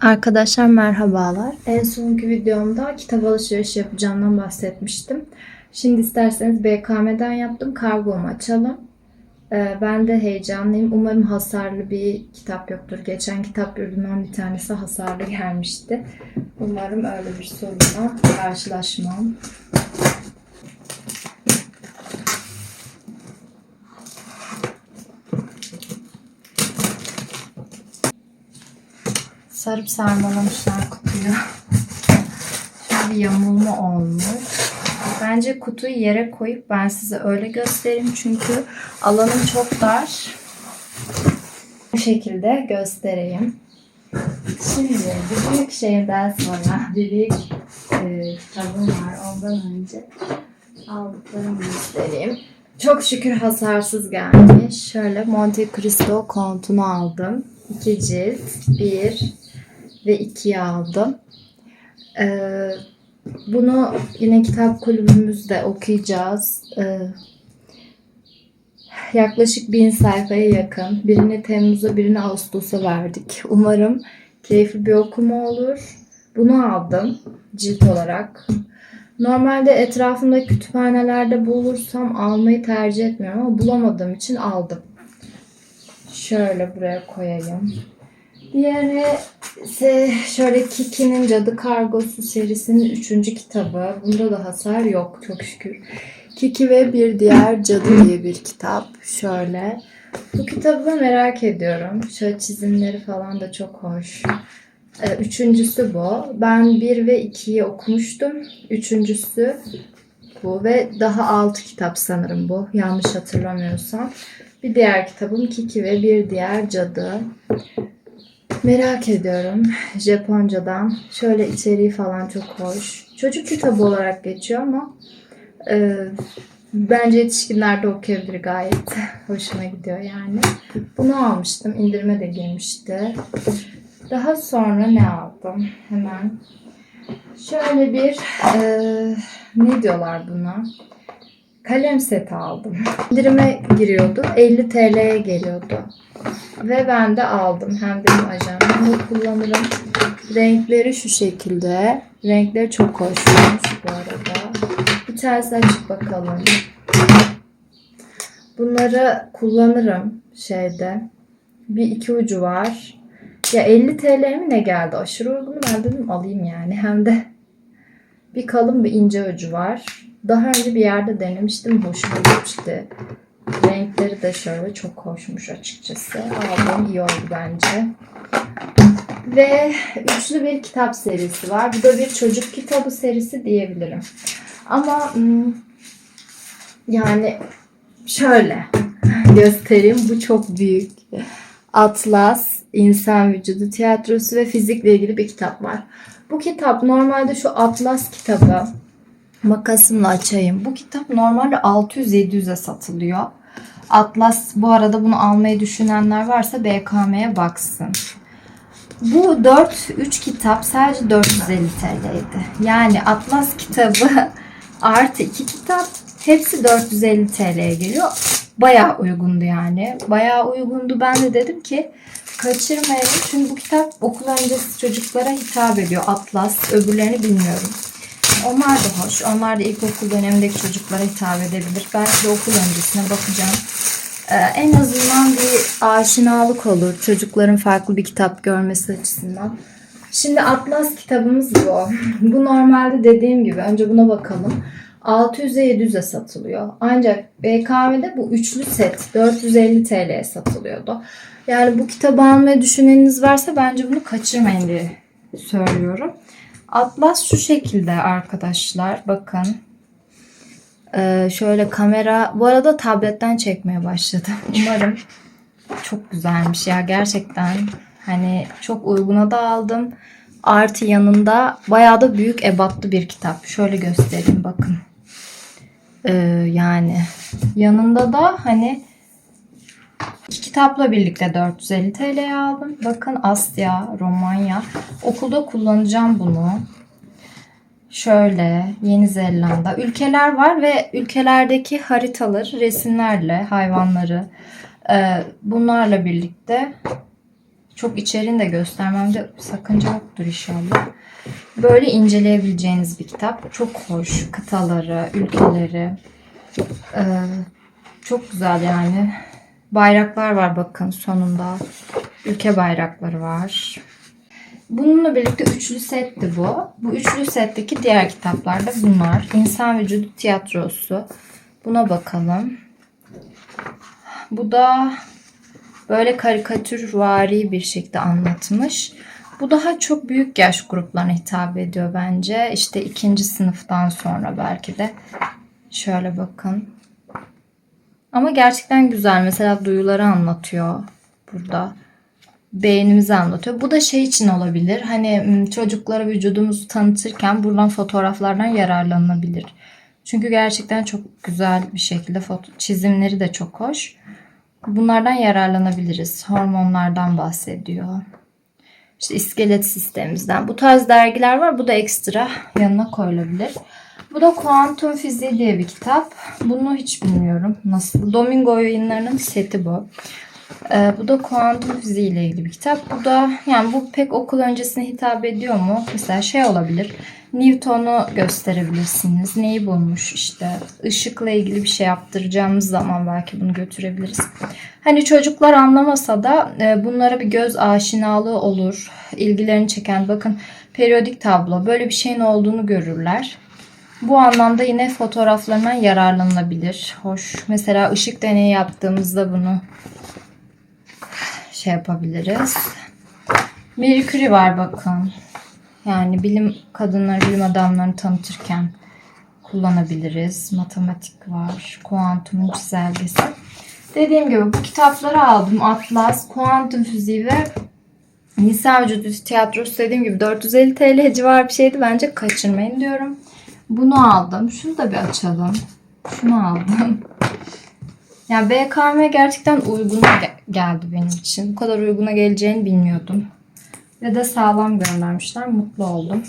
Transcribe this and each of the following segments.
Arkadaşlar merhabalar. En sonki videomda kitap alışverişi yapacağımdan bahsetmiştim. Şimdi isterseniz BKM'den yaptım. Kargomu açalım. Ee, ben de heyecanlıyım. Umarım hasarlı bir kitap yoktur. Geçen kitap ürününden bir tanesi hasarlı gelmişti. Umarım öyle bir sorunla karşılaşmam. Sarıp sarmalamışlar kutuyu. Şöyle bir yamulma olmuş. Bence kutuyu yere koyup ben size öyle göstereyim. Çünkü alanım çok dar. Bu şekilde göstereyim. Şimdi büyük şehirden sonra büyük e, kitabım var. Ondan önce aldıklarımı göstereyim. Çok şükür hasarsız gelmiş. Şöyle Monte Cristo kontunu aldım. İki cilt. Bir ve ikiye aldım. Ee, bunu yine kitap kulübümüzde okuyacağız. Ee, yaklaşık bin sayfaya yakın. Birini Temmuz'a birini Ağustos'a verdik. Umarım keyifli bir okuma olur. Bunu aldım cilt olarak. Normalde etrafımda kütüphanelerde bulursam almayı tercih etmiyorum ama bulamadığım için aldım. Şöyle buraya koyayım. Diğeri ise şöyle Kiki'nin Cadı Kargosu serisinin üçüncü kitabı. Bunda da hasar yok çok şükür. Kiki ve Bir Diğer Cadı diye bir kitap. Şöyle. Bu kitabı merak ediyorum. Şöyle çizimleri falan da çok hoş. Ee, Üçüncüsü bu. Ben 1 ve 2'yi okumuştum. Üçüncüsü bu ve daha altı kitap sanırım bu. Yanlış hatırlamıyorsam. Bir diğer kitabım Kiki ve Bir Diğer Cadı. Merak ediyorum. Japoncadan. Şöyle içeriği falan çok hoş. Çocuk kitabı olarak geçiyor ama e, bence yetişkinler de okuyabilir gayet. Hoşuma gidiyor yani. Bunu almıştım. İndirime de girmişti. Daha sonra ne aldım? Hemen. Şöyle bir e, ne diyorlar buna? Kalem seti aldım. İndirime giriyordu. 50 TL'ye geliyordu. Ve ben de aldım. Hem bir ajandamda kullanırım. Renkleri şu şekilde. Renkleri çok hoşmuş bu arada. Bir tanesi açıp bakalım. Bunları kullanırım şeyde. Bir iki ucu var. Ya 50 TL mi ne geldi? Aşırı uygun. Ben dedim alayım yani. Hem de bir kalın bir ince ucu var. Daha önce bir yerde denemiştim. Hoşuma gitmişti. Renkleri de şöyle çok hoşmuş açıkçası. Aldığım iyi oldu bence. Ve üçlü bir kitap serisi var. Bu da bir çocuk kitabı serisi diyebilirim. Ama hmm, yani şöyle göstereyim. Bu çok büyük. Atlas, İnsan Vücudu Tiyatrosu ve Fizikle ilgili bir kitap var. Bu kitap normalde şu Atlas kitabı makasımla açayım. Bu kitap normalde 600-700'e satılıyor. Atlas bu arada bunu almayı düşünenler varsa BKM'ye baksın. Bu 4 3 kitap sadece 450 TL'ydi. Yani Atlas kitabı artı 2 kitap hepsi 450 TL'ye geliyor. Bayağı uygundu yani. Bayağı uygundu. Ben de dedim ki kaçırmayalım. Çünkü bu kitap okul öncesi çocuklara hitap ediyor. Atlas. Öbürlerini bilmiyorum. Onlar da hoş. Onlar da ilkokul dönemindeki çocuklara hitap edebilir. Belki de okul öncesine bakacağım. Ee, en azından bir aşinalık olur. Çocukların farklı bir kitap görmesi açısından. Şimdi Atlas kitabımız bu. Bu normalde dediğim gibi önce buna bakalım. 600'e 700'e satılıyor. Ancak BKM'de bu üçlü set 450 TL'ye satılıyordu. Yani bu kitabı almayı düşüneniniz varsa bence bunu kaçırmayın diye söylüyorum. Atlas şu şekilde arkadaşlar. Bakın. Ee, şöyle kamera. Bu arada tabletten çekmeye başladım. Umarım çok güzelmiş ya. Gerçekten hani çok uyguna da aldım. Artı yanında bayağı da büyük ebatlı bir kitap. Şöyle göstereyim bakın. Ee, yani yanında da hani kitapla birlikte 450 TL'ye aldım. Bakın Asya, Romanya. Okulda kullanacağım bunu. Şöyle Yeni Zelanda. Ülkeler var ve ülkelerdeki haritaları resimlerle hayvanları e, bunlarla birlikte Çok içeriğini de göstermemde sakınca yoktur inşallah. Böyle inceleyebileceğiniz bir kitap. Çok hoş. Kıtaları, ülkeleri. Ee, çok güzel yani. Bayraklar var bakın sonunda. Ülke bayrakları var. Bununla birlikte üçlü setti bu. Bu üçlü setteki diğer kitaplar da bunlar. İnsan Vücudu Tiyatrosu. Buna bakalım. Bu da böyle karikatürvari bir şekilde anlatmış. Bu daha çok büyük yaş gruplarına hitap ediyor bence. İşte ikinci sınıftan sonra belki de. Şöyle bakın. Ama gerçekten güzel. Mesela duyuları anlatıyor burada. Beynimizi anlatıyor. Bu da şey için olabilir. Hani çocuklara vücudumuzu tanıtırken buradan fotoğraflardan yararlanılabilir. Çünkü gerçekten çok güzel bir şekilde foto çizimleri de çok hoş. Bunlardan yararlanabiliriz. Hormonlardan bahsediyor. İşte iskelet sistemimizden. Bu tarz dergiler var. Bu da ekstra yanına koyulabilir. Bu da Kuantum Fiziği diye bir kitap. Bunu hiç bilmiyorum. Nasıl? Domingo yayınlarının seti bu. Ee, bu da kuantum fiziği ile ilgili bir kitap. Bu da yani bu pek okul öncesine hitap ediyor mu? Mesela şey olabilir. Newton'u gösterebilirsiniz. Neyi bulmuş işte. ışıkla ilgili bir şey yaptıracağımız zaman belki bunu götürebiliriz. Hani çocuklar anlamasa da e, bunlara bir göz aşinalığı olur. İlgilerini çeken bakın periyodik tablo böyle bir şeyin olduğunu görürler. Bu anlamda yine fotoğraflarından yararlanılabilir. Hoş. Mesela ışık deneyi yaptığımızda bunu şey yapabiliriz. Curie var bakın. Yani bilim kadınları, bilim adamlarını tanıtırken kullanabiliriz. Matematik var. Kuantumun çizelgesi. Dediğim gibi bu kitapları aldım. Atlas, kuantum fiziği ve Nisa Vücudu Tiyatrosu dediğim gibi 450 TL civar bir şeydi. Bence kaçırmayın diyorum. Bunu aldım. Şunu da bir açalım. Şunu aldım. Yani BKM gerçekten uyguna ge- geldi benim için. Bu kadar uyguna geleceğini bilmiyordum. Ve de sağlam göndermişler. Mutlu oldum.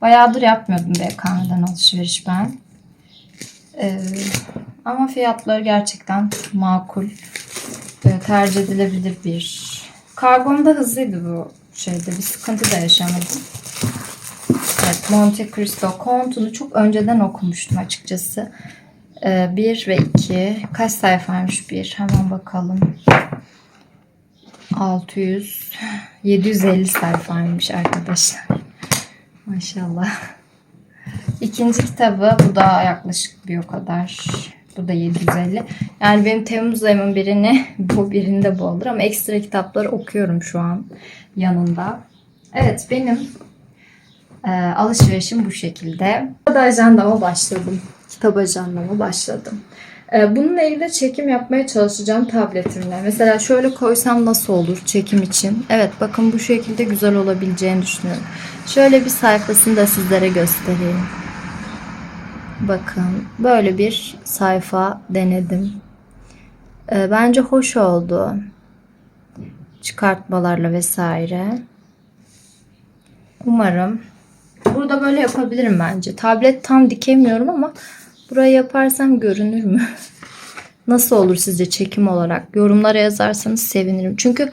Bayağıdır yapmıyordum BKM'den alışveriş ben. Ee, ama fiyatları gerçekten makul. Ee, tercih edilebilir bir. Kargom da hızlıydı bu şeyde. Bir sıkıntı da yaşamadım. Evet, Monte Cristo Kontu'nu çok önceden okumuştum açıkçası. 1 ve 2. Kaç sayfaymış bir? Hemen bakalım. 600 750 sayfaymış arkadaşlar. Maşallah. İkinci kitabı bu da yaklaşık bir o kadar. Bu da 750. Yani benim Temmuz ayımın birini bu birinde bu olur ama ekstra kitapları okuyorum şu an yanında. Evet benim e, alışverişim bu şekilde. Burada ajandama başladım. Kitap ajandama başladım. E, bununla ilgili çekim yapmaya çalışacağım tabletimle. Mesela şöyle koysam nasıl olur çekim için? Evet bakın bu şekilde güzel olabileceğini düşünüyorum. Şöyle bir sayfasını da sizlere göstereyim. Bakın böyle bir sayfa denedim. E, bence hoş oldu. Çıkartmalarla vesaire. Umarım Burada böyle yapabilirim bence. Tablet tam dikemiyorum ama burayı yaparsam görünür mü? Nasıl olur sizce çekim olarak? Yorumlara yazarsanız sevinirim. Çünkü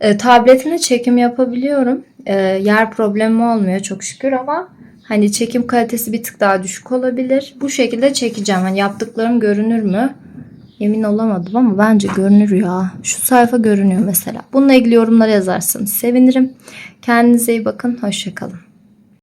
e, tabletimle çekim yapabiliyorum. E, yer problemi olmuyor çok şükür ama hani çekim kalitesi bir tık daha düşük olabilir. Bu şekilde çekeceğim. Hani yaptıklarım görünür mü? Emin olamadım ama bence görünür ya. Şu sayfa görünüyor mesela. Bununla ilgili yorumlara yazarsanız sevinirim. Kendinize iyi bakın. Hoşçakalın.